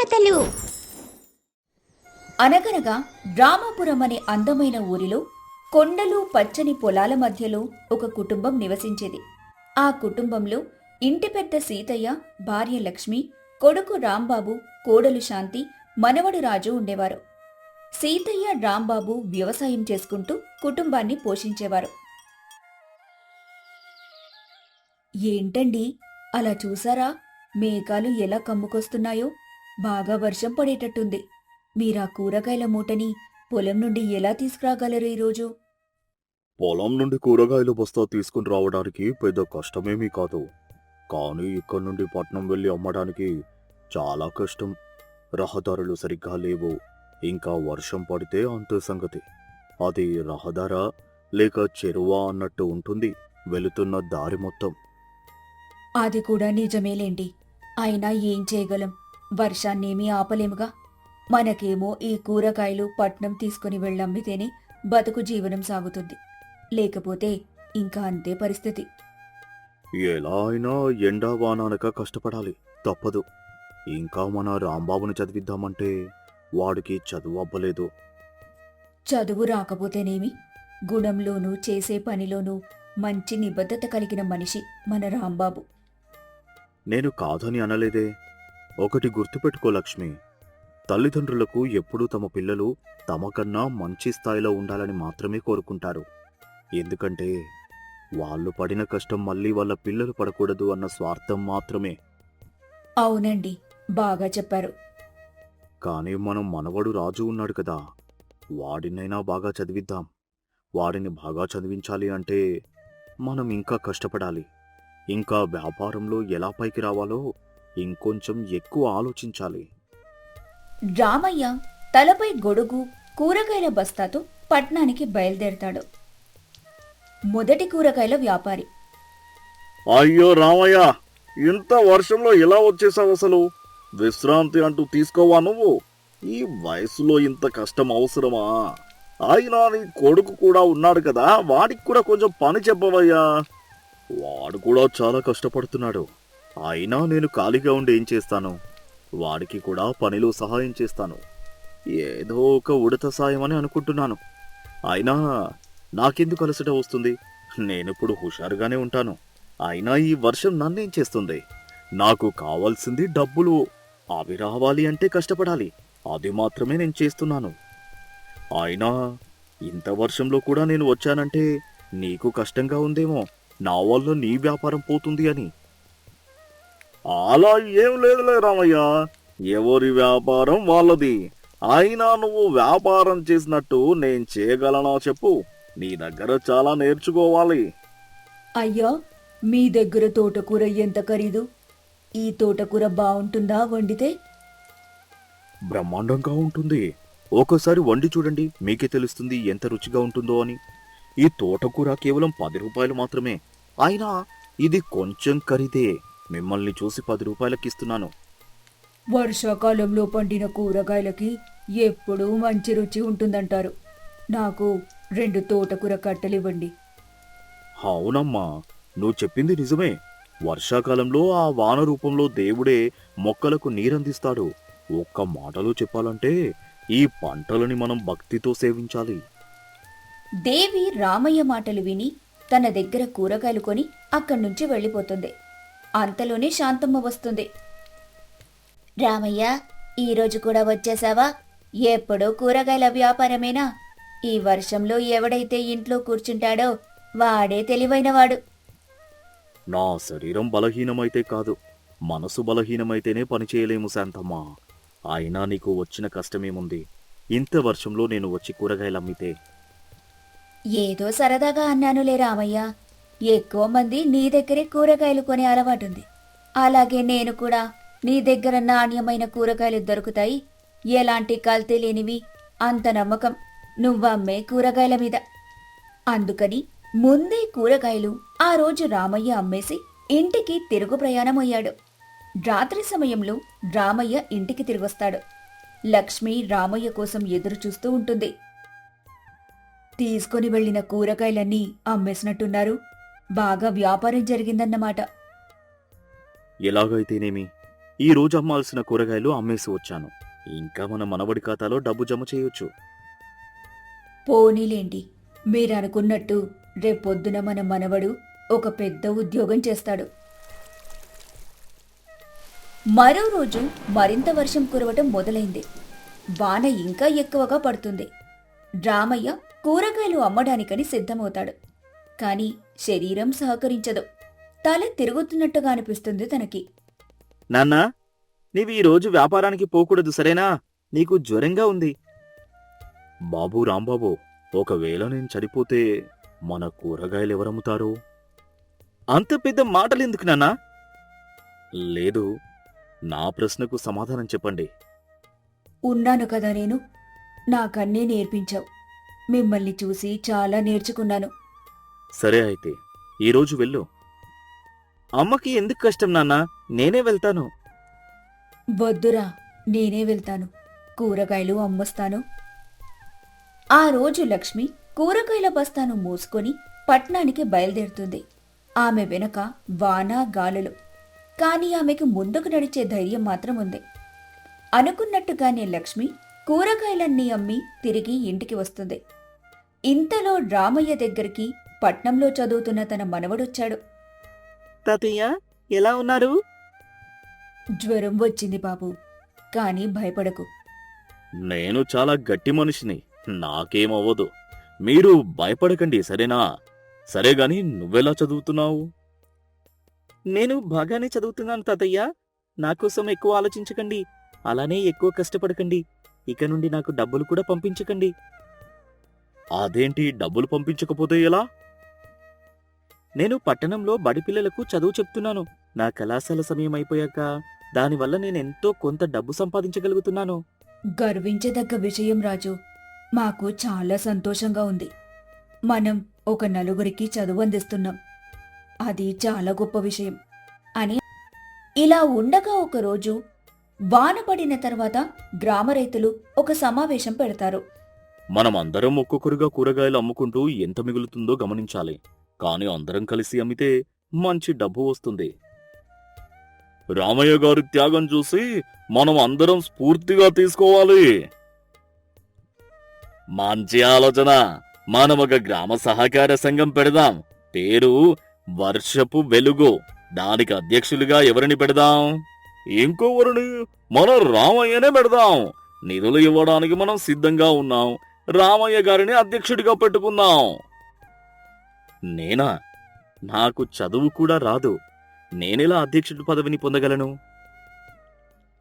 కథలు. అనగనగా రామాపురం అనే అందమైన ఊరిలో కొండలు పచ్చని పొలాల మధ్యలో ఒక కుటుంబం నివసించేది. ఆ కుటుంబంలో ఇంటి పెద్ద సీతయ్య భార్య లక్ష్మి కొడుకు రాంబాబు కోడలు శాంతి మనవడు రాజు ఉండేవారు. సీతయ్య రాంబాబు వ్యవసాయం చేసుకుంటూ కుటుంబాన్ని పోషించేవారు. ఏంటండి? అలా చూసారా? మేఘాలు ఎలా కమ్ముకొస్తున్నాయో? బాగా వర్షం పడేటట్టుంది. మీరా కూరగాయల మూటని పొలం నుండి ఎలా తీసుకురాగలరు ఈరోజు? పొలం నుండి కూరగాయలు బస్తా తీసుకుని రావడానికి పెద్ద కష్టమేమీ కాదు. కానీ ఇక్కడ నుండి పట్నం వెళ్ళి అమ్మడానికి చాలా కష్టం. రహదారులు సరిగ్గా లేవు. ఇంకా వర్షం పడితే అంతే సంగతి. అది రహదారా లేక చెరువా అన్నట్టు ఉంటుంది వెళుతున్న దారి మొత్తం. అది కూడా నిజమేలేండి. అయినా ఏం చేయగలం? వర్షాన్నేమీ ఆపలేముగా? మనకేమో ఈ కూరగాయలు పట్నం తీసుకుని వెళ్ళమ్మితేనే బతుకు జీవనం సాగుతుంది. లేకపోతే ఇంకా అంతే పరిస్థితి. ఎలా అయినా ఎండా వానానక కష్టపడాలి. తప్పదు. ఇంకా మన రాంబాబుని చదివిద్దామంటే వాడికి చదువు అవ్వలేదు చదువు రాకపోతేనేమి? గుణంలోనూ చేసే పనిలోనూ మంచి నిబద్ధత కలిగిన మనిషి మన రాంబాబు. నేను కాదని అనలేదే. ఒకటి గుర్తుపెట్టుకో లక్ష్మి. తల్లిదండ్రులకు ఎప్పుడూ తమ పిల్లలు తమ కన్నా మంచి స్థాయిలో ఉండాలని మాత్రమే కోరుకుంటారు. ఎందుకంటే వాళ్ళు పడిన కష్టం మళ్ళీ వాళ్ళ పిల్లలు పడకూడదు అన్న స్వార్థం మాత్రమే. అవునండి బాగా చెప్పారు. కానీ మనం మనవడు రాజు ఉన్నాడు కదా వాడినైనా బాగా చదివిద్దాం. వాడిని బాగా చదివించాలి అంటే మనం ఇంకా కష్టపడాలి. ఇంకా వ్యాపారంలో ఎలా పైకి రావాలో ఇంకొంచెం ఎక్కువ ఆలోచించాలి. రామయ్య తలపై గొడుగు కూరగాయల బస్తాతో పట్నానికి బయలుదేరతాడు. మొదటి కూరగాయల వ్యాపారి. అయ్యో రామయ్య ఇంత వర్షంలో ఎలా వచ్చేసావు అసలు? విశ్రాంతి అంటూ తీసుకోవా నువ్వు? ఈ వయసులో ఇంత కష్టం అవసరమా? అయినా నీ కొడుకు కూడా ఉన్నాడు కదా వాడికి కూడా కొంచెం పని చెప్పవయ్యా. వాడు కూడా చాలా కష్టపడుతున్నాడు. అయినా నేను ఖాళీగా ఉండి ఏం చేస్తాను? వాడికి కూడా పనిలో సహాయం చేస్తాను. ఏదో ఒక ఉడత సాయం అని అనుకుంటున్నాను. అయినా నాకెందుకు అలసట వస్తుంది? నేనిప్పుడు హుషారుగానే ఉంటాను. అయినా ఈ వర్షం నన్నేం చేస్తుంది? నాకు కావాల్సింది డబ్బులు. అవి రావాలి అంటే కష్టపడాలి. అది మాత్రమే నేను చేస్తున్నాను. అయినా ఇంత వర్షంలో కూడా నేను వచ్చానంటే నీకు కష్టంగా ఉందేమో. నా వల్ల నీ వ్యాపారం పోతుంది అని. అలా ఏం లేదులే రామయ్య. ఎవరి వ్యాపారం వాళ్ళది. అయినా నువ్వు వ్యాపారం చేసినట్టు నేను చేయగలనా చెప్పు. నీ దగ్గర చాలా నేర్చుకోవాలి. అయ్యా మీ దగ్గర తోటకూర ఎంత ఖరీదు? ఈ తోటకూర బావుంటుందా వండితే? బ్రహ్మాండంగా ఉంటుంది. ఒకసారి వండి చూడండి. మీకే తెలుస్తుంది ఎంత రుచిగా ఉంటుందో అని. ఈ తోటకూర కేవలం పది రూపాయలు మాత్రమే. అయినా ఇది కొంచెం ఖరీదే. మిమ్మల్ని చూసి పది రూపాయలకి ఇస్తున్నాను వర్షాకాలంలో పండిన కూరగాయలకి ఎప్పుడూ మంచి రుచి ఉంటుందంటారు. నాకు రెండు తోటకూర కట్టలివ్వండి. అవునమ్మా నువ్వు చెప్పింది నిజమే. వర్షాకాలంలో ఆ వాన రూపంలో దేవుడే మొక్కలకు నీరందిస్తాడు. ఒక్క మాటలో చెప్పాలంటే ఈ పంటలని మనం భక్తితో సేవించాలి. దేవి రామయ్య మాటలు విని తన దగ్గర కూరగాయలు కొని అక్కడి నుంచి వెళ్ళిపోతుంది. అంతలోనే శాంతమ్మ వస్తుంది. రామయ్య ఈరోజు కూడా వచ్చేసావా? ఎప్పుడూ కూరగాయల వ్యాపారమేనా? ఈ వర్షంలో ఎవడైతే ఇంట్లో కూర్చుంటాడో వాడే తెలివైనవాడు. నా శరీరం బలహీనమైతే కాదు. మనసు బలహీనమైతేనే పనిచేయలేము శాంతమ్మ. అయినా నీకు వచ్చిన కష్టమేముంది? ఇంత వర్షంలో నేను వచ్చి కూరగాయలు అమ్మితే. ఏదో సరదాగా అన్నానులే రామయ్య. ఎక్కువ మంది నీ దగ్గరే కూరగాయలు కొనే అలవాటుంది అలాగే నేను కూడా నీ దగ్గర నాణ్యమైన కూరగాయలు దొరుకుతాయి. ఎలాంటి కల్తీ లేనివి అంత నమ్మకం నువ్వమ్మే కూరగాయల మీద. అందుకని ముందే కూరగాయలు ఆ రోజు రామయ్య అమ్మేసి ఇంటికి తిరుగు ప్రయాణమయ్యాడు రాత్రి సమయంలో రామయ్య ఇంటికి తిరిగొస్తాడు. లక్ష్మి రామయ్య కోసం ఎదురు చూస్తూ ఉంటుంది. తీసుకొని వెళ్ళిన కూరగాయలన్నీ అమ్మేసినట్టున్నారు. బాగా వ్యాపారం జరిగిందన్నమాట. ఎలాగైతేనేమి ఈ రోజు అమ్మాల్సిన కూరగాయలు అమ్మేసి వచ్చాను. ఇంకా మన మనవడి ఖాతాలో డబ్బు జమ చేయొచ్చు. పోనీలేండి. మీరు అనుకున్నట్టు రేపొద్దున మన మనవడు ఒక పెద్ద ఉద్యోగం చేస్తాడు. మరో రోజు మరింత వర్షం కురవటం మొదలైంది. వాన ఇంకా ఎక్కువగా పడుతుంది. రామయ్య కూరగాయలు అమ్మడానికని సిద్ధమవుతాడు. కాని శరీరం సహకరించదు. తల తిరుగుతున్నట్టుగా అనిపిస్తుంది తనకి. నాన్న నీవు ఈ రోజు వ్యాపారానికి పోకూడదు సరేనా? నీకు జ్వరంగా ఉంది. బాబు రాంబాబు ఒకవేళ నేను చనిపోతే మన కూరగాయలు ఎవరమ్ముతారు? అంత పెద్ద మాటలెందుకు నాన్నా? లేదు నా ప్రశ్నకు సమాధానం చెప్పండి. ఉన్నాను కదా నేను. నాకన్నీ నేర్పించావు. మిమ్మల్ని చూసి చాలా నేర్చుకున్నాను. సరే అయితే ఈరోజు వెళ్ళు. అమ్మకి ఎందుకు కష్టం నాన్న? నేనే వెళ్తాను. వద్దురా నేనే వెళ్తాను. కూరగాయలు అమ్మొస్తాను. ఆ రోజు లక్ష్మి కూరగాయల బస్తాను మూసుకొని పట్నానికి బయలుదేరుతుంది. ఆమె వెనక వాన గాలులు. కాని ఆమెకు ముందుకు నడిచే ధైర్యం మాత్రం ఉంది. అనుకున్నట్టుగానే లక్ష్మి కూరగాయలన్నీ అమ్మి తిరిగి ఇంటికి వస్తుంది. ఇంతలో రామయ్య దగ్గరికి పట్నంలో చదువుతున్న తన మనవడొచ్చాడు. తాతయ్య ఎలా ఉన్నారు? జ్వరం వచ్చింది బాబు కాని భయపడకు. నేను చాలా గట్టి మనిషిని నాకేమవ్వదు. మీరు భయపడకండి సరేనా? సరే గాని నువ్వెలా చదువుతున్నావు? నేను బాగానే చదువుతున్నాను తాతయ్య. నా కోసం ఎక్కువ ఆలోచించకండి అలానే ఎక్కువ కష్టపడకండి. ఇక నుండి నాకు డబ్బులు కూడా పంపించకండి. అదేంటి డబ్బులు పంపించకపోతే ఎలా? నేను పట్టణంలో బడి పిల్లలకు చదువు చెప్తున్నాను. నా కళాశాల సమయం అయిపోయాక దానివల్ల నేనెంతో కొంత డబ్బు సంపాదించగలుగుతున్నాను. గర్వించదగ్గ విషయం రాజు. మాకు చాలా సంతోషంగా ఉంది. మనం ఒక నలుగురికి చదువు అందిస్తున్నాం. అది చాలా గొప్ప విషయం. అని ఇలా ఉండగా ఒకరోజు వాన పడిన తర్వాత గ్రామ రైతులు ఒక సమావేశం పెడతారు. మనం అందరం ఒక్కొక్కరుగా కూరగాయలు అమ్ముకుంటూ ఎంత మిగులుతుందో గమనించాలి. కానీ అందరం కలిసి అమ్మితే మంచి డబ్బు వస్తుంది. రామయ్య గారి త్యాగం చూసి మనం అందరం స్ఫూర్తిగా తీసుకోవాలి. మంచి ఆలోచన. మనం ఒక గ్రామ సహకార సంఘం పెడదాం. పేరు వర్షపు వెలుగు. దానికి అధ్యక్షులుగా ఎవరిని పెడదాం? ఇంకొవరిని మన రామయ్యనే పెడదాం. నిధులు ఇవ్వడానికి మనం సిద్ధంగా ఉన్నాం. రామయ్య గారిని అధ్యక్షుడిగా పెట్టుకుందాం. నేనా? నాకు చదువు కూడా రాదు. నేనెలా అధ్యక్షుడి పదవిని పొందగలను?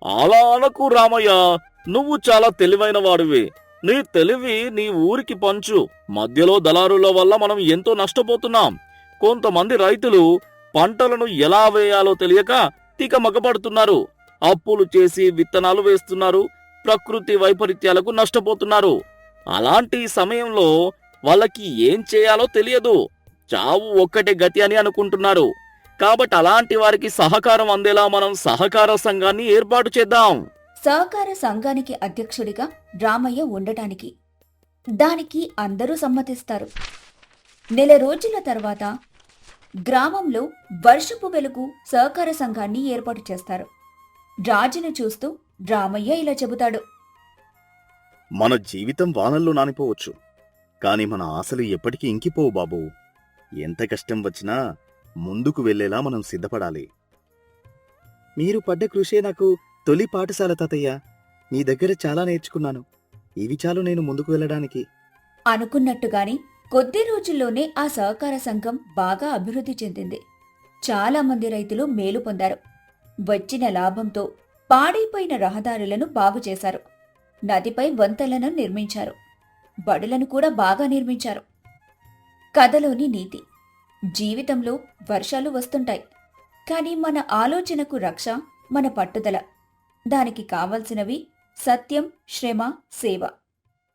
అలా అనకు రామయ్య. నువ్వు చాలా తెలివైన వాడివి నీ తెలివి నీ ఊరికి పంచు. మధ్యలో దళారుల వల్ల మనం ఎంతో నష్టపోతున్నాం. కొంతమంది రైతులు పంటలను ఎలా వేయాలో తెలియక తిక మగపడుతున్నారు. అప్పులు చేసి విత్తనాలు వేస్తున్నారు. ప్రకృతి వైపరీత్యాలకు నష్టపోతున్నారు. అలాంటి సమయంలో వాళ్ళకి ఏం చేయాలో తెలియదు. చావు ఒక్కటే గతి అని అనుకుంటున్నారు. కాబట్టి అలాంటి వారికి సహకారం అందేలా మనం సహకార సంఘాన్ని ఏర్పాటు చేద్దాం. సహకార సంఘానికి అధ్యక్షుడిగా రామయ్య ఉండటానికి దానికి అందరూ సమ్మతిస్తారు. నెల రోజుల తర్వాత గ్రామంలో వర్షపు వెలుగు సహకార సంఘాన్ని ఏర్పాటు చేస్తారు. రాజును చూస్తూ రామయ్య ఇలా చెబుతాడు. మన జీవితం వానల్లో నానిపోవచ్చు. కాని మన ఆశలు ఎప్పటికీ ఇంకిపోవు బాబు. ఎంత కష్టం వచ్చినా ముందుకు వెళ్ళేలా మనం సిద్ధపడాలి. మీరు పడ్డ కృషే నాకు తొలి పాఠశాల తాతయ్య. మీ దగ్గర చాలా నేర్చుకున్నాను. ఇవి చాలు నేను ముందుకు వెళ్ళడానికి. అనుకున్నట్టుగాని కొద్ది రోజుల్లోనే ఆ సహకార సంఘం బాగా అభివృద్ధి చెందింది. చాలా మంది రైతులు మేలు పొందారు. వచ్చిన లాభంతో పాడైపోయిన రహదారులను బాగు చేశారు. నదిపై వంతెలను నిర్మించారు. బడులను కూడా బాగా నిర్మించారు. కథలోని నీతి. జీవితంలో వర్షాలు వస్తుంటాయి. కానీ మన ఆలోచనకు రక్ష మన పట్టుదల. దానికి కావలసినవి సత్యం శ్రమ సేవ.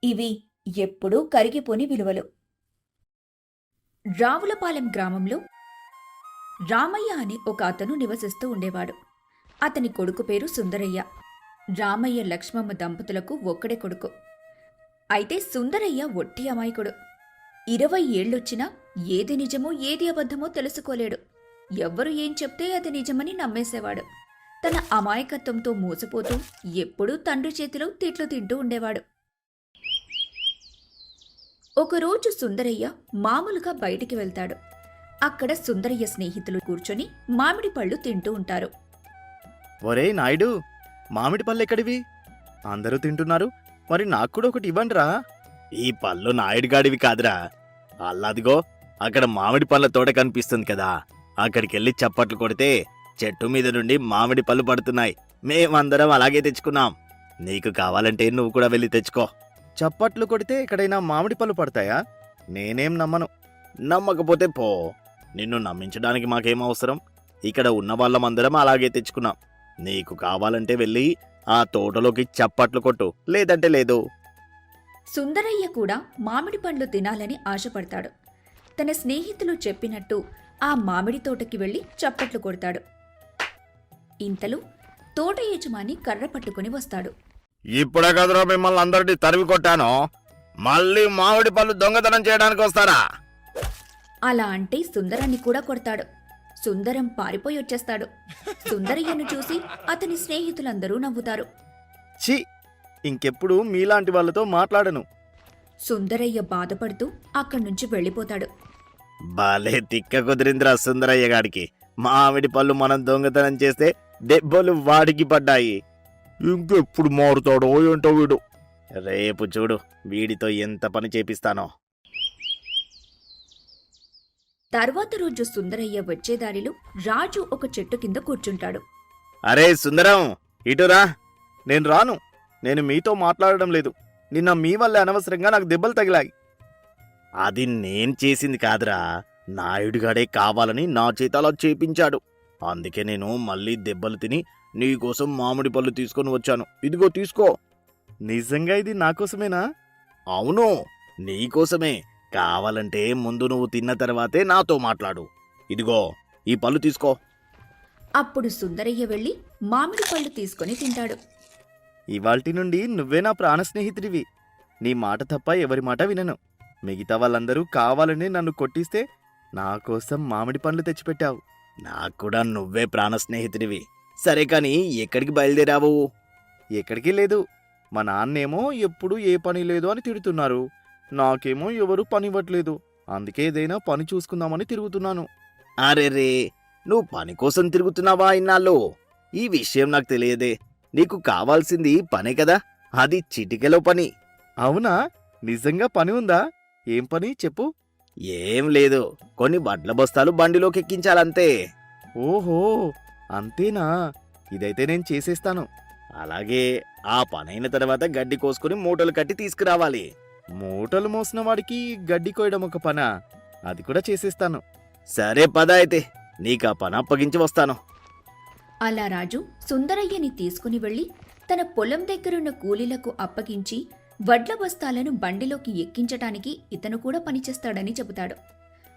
ఇవి ఎప్పుడూ కరిగిపోని విలువలు. రావులపాలెం గ్రామంలో రామయ్య అని ఒక అతను నివసిస్తూ ఉండేవాడు. అతని కొడుకు పేరు సుందరయ్య. రామయ్య లక్ష్మమ్మ దంపతులకు ఒక్కడే కొడుకు. అయితే సుందరయ్య ఒట్టి అమాయకుడు. ఇరవై ఏళ్ళొచ్చినా ఏది నిజమో ఏది అబద్ధమో తెలుసుకోలేడు. ఎవ్వరు ఏం చెప్తే అది నిజమని నమ్మేసేవాడు. తన అమాయకత్వంతో మోసపోతూ ఎప్పుడూ తండ్రి చేతిలో తిట్లు తింటూ ఉండేవాడు. ఒకరోజు సుందరయ్య మామూలుగా బయటికి వెళ్తాడు. అక్కడ సుందరయ్య స్నేహితులు కూర్చొని మామిడి పళ్ళు తింటూ ఉంటారు. ఒరే నాయుడు మామిడి పళ్ళు ఎక్కడివి? అందరూ తింటున్నారు. మరి నాకు కూడా ఒకటి ఇవ్వండిరా. ఈ పళ్ళు నాయుడుగాడివి కాదురా. అల్లాదిగో అక్కడ మామిడి పళ్ళ తోట కనిపిస్తుంది కదా. అక్కడికెళ్ళి చప్పట్లు కొడితే చెట్టు మీద నుండి మామిడి పళ్ళు పడుతున్నాయి. మేమందరం అలాగే తెచ్చుకున్నాం. నీకు కావాలంటే నువ్వు కూడా వెళ్ళి తెచ్చుకో. చప్పట్లు కొడితే ఎక్కడైనా మామిడి పళ్ళు పడతాయా? నేనేం నమ్మను. నమ్మకపోతే పో. నిన్ను నమ్మించడానికి మాకేం అవసరం? ఇక్కడ ఉన్న వాళ్ళమందరం అలాగే తెచ్చుకున్నాం. నీకు కావాలంటే వెళ్ళి ఆ తోటలోకి చప్పట్లు కొట్టు. లేదంటే లేదు. సుందరయ్య కూడా మామిడి పండ్లు తినాలని ఆశపడతాడు. తన స్నేహితులు చెప్పినట్టు ఆ మామిడి తోటకి వెళ్ళి చప్పట్లు కొడతాడు. ఇంతలో తోట యజమాని కర్ర పట్టుకుని వస్తాడు. ఇప్పుడే కదరా మిమ్మల్ని అందరినీ తరిమి కొట్టాను. మళ్ళీ మామిడి పళ్ళు దొంగతనం చేయడానికి వస్తారా? అలా అంటే సుందరాన్ని కూడా కొడతాడు. సుందరం పారిపోయి వచ్చేస్తాడు. సుందరయ్యను చూసి అతని స్నేహితులందరూ నవ్వుతారు. ఛీ! ఇంకెప్పుడు మీలాంటి వాళ్ళతో మాట్లాడను. సుందరయ్య బాధపడుతూ అక్కడి నుంచి వెళ్ళిపోతాడు. బాలే తిక్క కుదిరిందిరా సుందరయ్య గాడికి. మామిడి పళ్ళు మనం దొంగతనం చేస్తే దెబ్బలు వాడికి పడ్డాయి. ఇంకెప్పుడు మారుతాడో ఏంటో వీడు. రేపు చూడు వీడితో ఎంత పని చేపిస్తానో. తర్వాత రోజు సుందరయ్య వచ్చే దారిలో రాజు ఒక చెట్టు కింద కూర్చుంటాడు. అరే సుందరం ఇటురా నేను రాను. నేను మీతో మాట్లాడడం లేదు. నిన్న మీ వల్ల అనవసరంగా నాకు దెబ్బలు తగిలాయి. అది నేను చేసింది కాదురా. నాయుడుగాడే కావాలని నా చేత అలా చేపించాడు. అందుకే నేను మళ్ళీ దెబ్బలు తిని నీకోసం మామిడి పళ్ళు తీసుకొని వచ్చాను. ఇదిగో తీసుకో. నిజంగా ఇది నా కోసమేనా? అవును నీకోసమే కావాలంటే ముందు నువ్వు తిన్న తర్వాతే నాతో మాట్లాడు. ఇదిగో ఈ పళ్ళు తీసుకో. అప్పుడు సుందరయ్య వెళ్ళి మామిడి పళ్ళు తీసుకొని తింటాడు. ఇవాల్టి నుండి నువ్వే నా ప్రాణ స్నేహితుడివి. నీ మాట తప్ప ఎవరి మాట వినను. మిగతా వాళ్ళందరూ కావాలని నన్ను కొట్టిస్తే నా కోసం మామిడి పండ్లు తెచ్చిపెట్టావు. నాకు కూడా నువ్వే ప్రాణ స్నేహితుడివి. సరే కాని ఎక్కడికి బయలుదేరావు? ఎక్కడికి లేదు. మా నాన్నేమో ఎప్పుడు ఏ పని లేదు అని తిడుతున్నారు. నాకేమో ఎవరు పని ఇవ్వట్లేదు. అందుకే ఏదైనా పని చూసుకుందామని తిరుగుతున్నాను. అరే రే నువ్వు పని కోసం తిరుగుతున్నావా ఇన్నాళ్ళు? ఈ విషయం నాకు తెలియదే. నీకు కావాల్సింది పనే కదా. అది చిటికెలో పని. అవునా? నిజంగా పని ఉందా? ఏం పని చెప్పు. ఏం లేదు. కొన్ని వడ్ల బస్తాలు బండిలోకి ఎక్కించాలంతే ఓహో! అంతేనా? ఇదైతే నేను చేసేస్తాను. అలాగే ఆ పనైన తర్వాత గడ్డి కోసుకుని మూటలు కట్టి తీసుకురావాలి. మూటలు మోసిన వాడికి గడ్డి కోయడం ఒక పనా? అది కూడా చేసేస్తాను. సరే పద అయితే. నీకు ఆ పని అప్పగించి వస్తాను. అలా రాజు సుందరయ్యని తీసుకుని వెళ్ళి తన పొలం దగ్గరున్న కూలీలకు అప్పగించి వడ్ల బస్తాలను బండిలోకి ఎక్కించటానికి ఇతను కూడా పనిచేస్తాడని చెబుతాడు.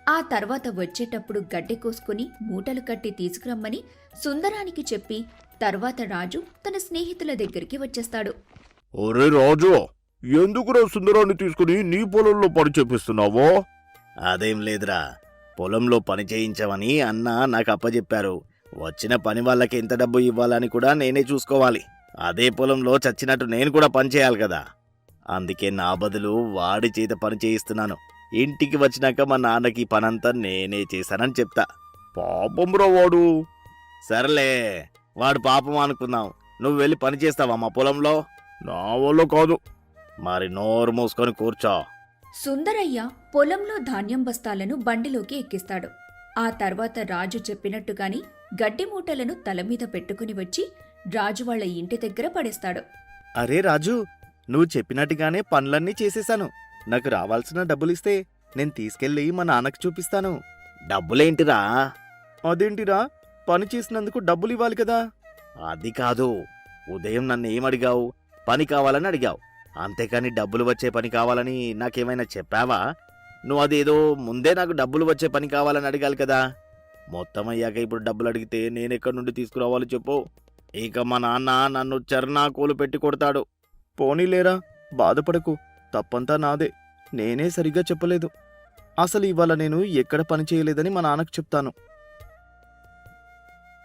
ఆ తర్వాత వచ్చేటప్పుడు గడ్డి కోసుకుని మూటలు కట్టి తీసుకురమ్మని సుందరానికి చెప్పి తర్వాత రాజు తన స్నేహితుల దగ్గరికి వచ్చేస్తాడు. ఒరే రాజు ఎందుకురా సుందరాన్ని తీసుకుని నీ పొలంలో పని చేపిస్తున్నావో? అదేం లేదురా పొలంలో పని చేయించమని అన్న నాకు అప్పచెప్పారు వచ్చిన పని వాళ్ళకి ఎంత డబ్బు ఇవ్వాలని కూడా నేనే చూసుకోవాలి. అదే పొలంలో చచ్చినట్టు నేను కూడా పని చేయాలి కదా. అందుకే నా బదులు వాడి చేత పని చేయిస్తున్నాను. ఇంటికి వచ్చినాక మా నాన్నకి పనంతా నేనే చేశానని చెప్తా. పాపం రా వాడు. సర్లే వాడు పాపం అనుకుందాం నువ్వు వెళ్ళి పని చేస్తావా మా పొలంలో? నా వల్ల కాదు. మరి నోరు మూసుకొని కూర్చో. సుందరయ్య పొలంలో ధాన్యం బస్తాలను బండిలోకి ఎక్కిస్తాడు. ఆ తర్వాత రాజు చెప్పినట్టుగాని గడ్డి మూటలను తల మీద పెట్టుకుని వచ్చి రాజు వాళ్ళ ఇంటి దగ్గర పడేస్తాడు. అరే రాజు నువ్వు చెప్పినట్టుగానే పనులన్నీ చేసేశాను. నాకు రావాల్సిన డబ్బులిస్తే నేను తీసుకెళ్ళి మా నాన్నకు చూపిస్తాను. డబ్బులేంటిరా? అదేంటిరా? పని చేసినందుకు డబ్బులు ఇవ్వాలి కదా? అది కాదు. ఉదయం నన్ను ఏమడిగావు పని కావాలని అడిగావు. అంతేకాని డబ్బులు వచ్చే పని కావాలని నాకేమైనా చెప్పావా? నువ్వు అదేదో ముందే నాకు డబ్బులు వచ్చే పని కావాలని అడగాలి కదా. మొత్తం అయ్యాక ఇప్పుడు డబ్బులు అడిగితే నేను ఎక్కడి నుండి తీసుకురావాలో చెప్పు. ఇక మా నాన్న నన్ను చర్నాకోలు పెట్టి కొడతాడు. పోనీలేరా బాధపడకు. తప్పంతా నాదే. నేనే సరిగ్గా చెప్పలేదు. అసలు ఇవాళ నేను ఎక్కడ పని చేయలేదని మా నాన్నకు చెప్తాను.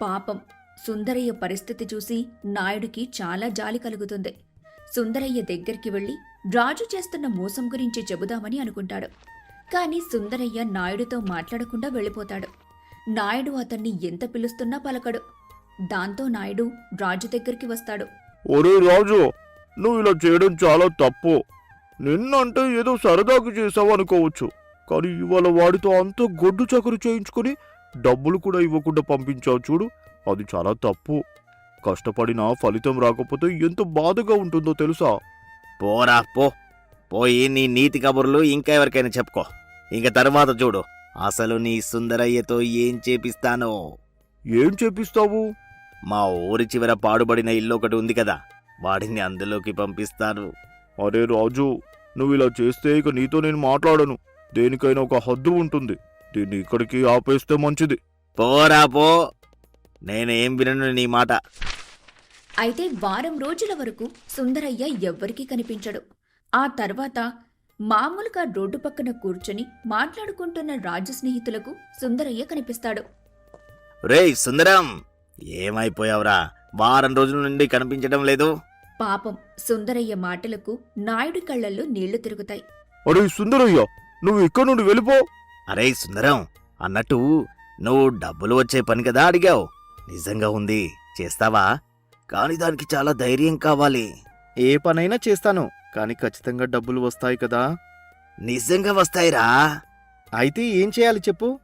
పాపం సుందరయ్య పరిస్థితి చూసి నాయుడికి చాలా జాలి కలుగుతుంది. సుందరయ్య దగ్గరికి వెళ్ళి రాజు చేస్తున్న మోసం గురించి చెబుదామని అనుకుంటాడు. కాని సుందరయ్య నాయుడితో మాట్లాడకుండా వెళ్ళిపోతాడు. నాయుడు అతన్ని ఎంత పిలుస్తున్నా పలకడు. దాంతో నాయుడు రాజు దగ్గరికి వస్తాడు. ఒరే రాజు నువ్వు ఇలా చేయడం చాలా తప్పు. నిన్నంటే ఏదో సరదాకు చేసావు అనుకోవచ్చు కానీ ఇవాళ వాడితో అంత గొడ్డు చకరు చేయించుకుని డబ్బులు కూడా ఇవ్వకుండా పంపించావు చూడు అది చాలా తప్పు. కష్టపడినా ఫలితం రాకపోతే ఎంత బాధగా ఉంటుందో తెలుసా? పోరా పో. పోయి నీ నీతి కబుర్లు ఇంకా ఎవరికైనా చెప్పుకో. ఇంక తర్వాత చూడు. అసలు నీ సుందరయ్యతో ఏం చేపిస్తానో? ఏం చేపిస్తావు? మా ఊరి చివర పాడుబడిన ఇల్లు ఒకటి ఉంది కదా వాడిని అందులోకి పంపిస్తాను. అరే రాజు నువ్వు ఇలా చేస్తే ఇక నీతో నేను మాట్లాడను. దేనికైనా ఒక హద్దు ఉంటుంది. దీన్ని ఇక్కడికి ఆపేస్తే మంచిది. పోరా పో. నేనేం వినను నీ మాట. అయితే వారం రోజుల వరకు సుందరయ్య ఎవ్వరికీ కనిపించడు. ఆ తర్వాత మామూలుగా రోడ్డు పక్కన కూర్చొని మాట్లాడుకుంటున్న రాజు స్నేహితులకు సుందరయ్య కనిపిస్తాడు. రేయ్ సుందరం ఏమైపోయావురా? వారం రోజుల నుండి కనిపించడం లేదు. పాపం సుందరయ్య మాటలకు నాయుడి కళ్ళల్లో నీళ్ళు తిరుగుతాయి. అరే సుందరయ్య నువ్వు ఇక్కడ నుండి వెళ్ళిపో. అరే సుందరం అన్నట్టు నువ్వు డబ్బులు వచ్చే పని కదా అడిగావు. నిజంగా ఉంది చేస్తావా? కాని దానికి చాలా ధైర్యం కావాలి. ఏ పనైనా చేస్తాను. కానీ ఖచ్చితంగా డబ్బులు వస్తాయి కదా. నిజంగా వస్తాయిరా. అయితే ఏం చేయాలి చెప్పు?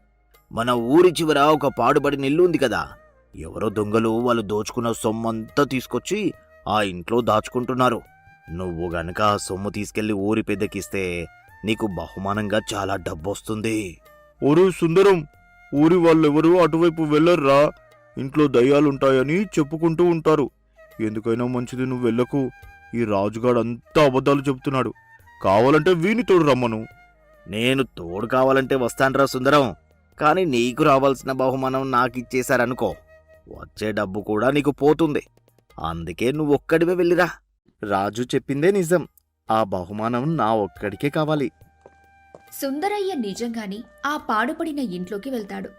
మన ఊరి చివర ఒక పాడుబడిన ఇల్లు ఉంది కదా. ఎవరో దొంగలు వాళ్ళు దోచుకున్న సొమ్మంతా తీసుకొచ్చి ఆ ఇంట్లో దాచుకుంటున్నారు. నువ్వు గనక ఆ సొమ్ము తీసుకెళ్ళి ఊరి పెద్దకిస్తే నీకు బహుమానంగా చాలా డబ్బొస్తుంది. ఒరే సుందరం ఊరి వాళ్ళెవరూ అటువైపు వెళ్ళర్రా. ఇంట్లో దయ్యాలుంటాయని చెప్పుకుంటూ ఉంటారు. ఎందుకైనా మంచిది నువ్వు వెళ్ళకు. ఈ రాజుగాడు అంతా అబద్ధాలు చెప్తున్నాడు కావాలంటే వీని తోడు రమ్మను. నేను తోడు కావాలంటే వస్తాన్రా సుందరం. కానీ నీకు రావాల్సిన బహుమానం నాకిచ్చేశారనుకో. వచ్చే డబ్బు కూడా నీకు పోతుంది. అందుకే నువ్వు ఒక్కడివే వెళ్ళిరా. రాజు చెప్పిందే నిజం. ఆ బహుమానం నా ఒక్కడికే కావాలి. సుందరయ్య నిజంగానే ఆ పాడుపడిన ఇంట్లోకి వెళ్తాడు.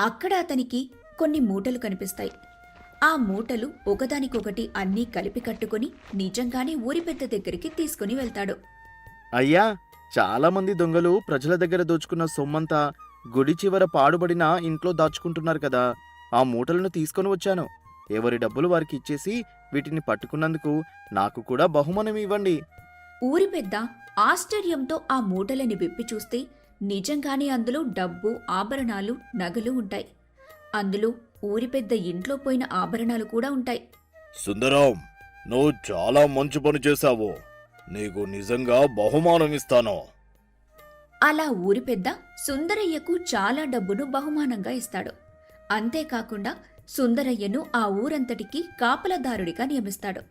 అక్కడ అతనికి కొన్ని మూటలు కనిపిస్తాయి. ఆ మూటలు ఒకదానికొకటి అన్నీ కలిపి కట్టుకుని నిజంగానే ఊరి పెద్ద దగ్గరికి తీసుకుని వెళ్తాడు. అయ్యా చాలా మంది దొంగలు ప్రజల దగ్గర దోచుకున్న సొమ్మంతా గుడి చివర పాడుబడిన ఇంట్లో దాచుకుంటున్నారు కదా. ఆ మూటలను తీసుకొని వచ్చాను. ఎవరి డబ్బులు వారికి ఇచ్చేసి వీటిని పట్టుకున్నందుకు నాకు కూడా బహుమానం ఇవ్వండి. ఊరి పెద్ద ఆశ్చర్యంతో ఆ మూటలని విప్పి చూస్తే నిజంగానే అందులో డబ్బు ఆభరణాలు నగలు ఉంటాయి. అందులో ఊరి పెద్ద ఇంట్లో పోయిన ఆభరణాలు కూడా ఉంటాయి. సుందరం నువ్వు చాలా మంచి పని చేశావు. నీకు నిజంగా బహుమానం ఇస్తాను అలా ఊరి పెద్ద సుందరయ్యకు చాలా డబ్బును బహుమానంగా ఇస్తాడు. అంతేకాకుండా సుందరయ్యను ఆ ఊరంతటికి కాపలదారుడిగా నియమిస్తాడు.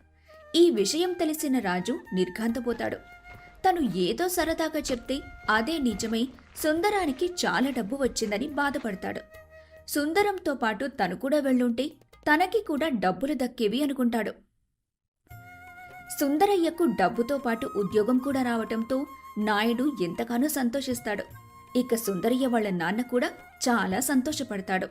ఈ విషయం తెలిసిన రాజు నిర్ఘాంతపోతాడు. తను ఏదో సరదాగా చెప్తే అదే నిజమై సుందరానికి చాలా డబ్బు వచ్చిందని బాధపడతాడు. సుందరంతో పాటు తను కూడా వెళ్ళుంటే తనకి కూడా డబ్బులు దక్కేవి అనుకుంటాడు. సుందరయ్యకు డబ్బుతో పాటు ఉద్యోగం కూడా రావటంతో నాయుడు ఎంతగానో సంతోషిస్తాడు. ఇక సుందరయ్య వాళ్ళ నాన్న కూడా చాలా సంతోషపడతాడు.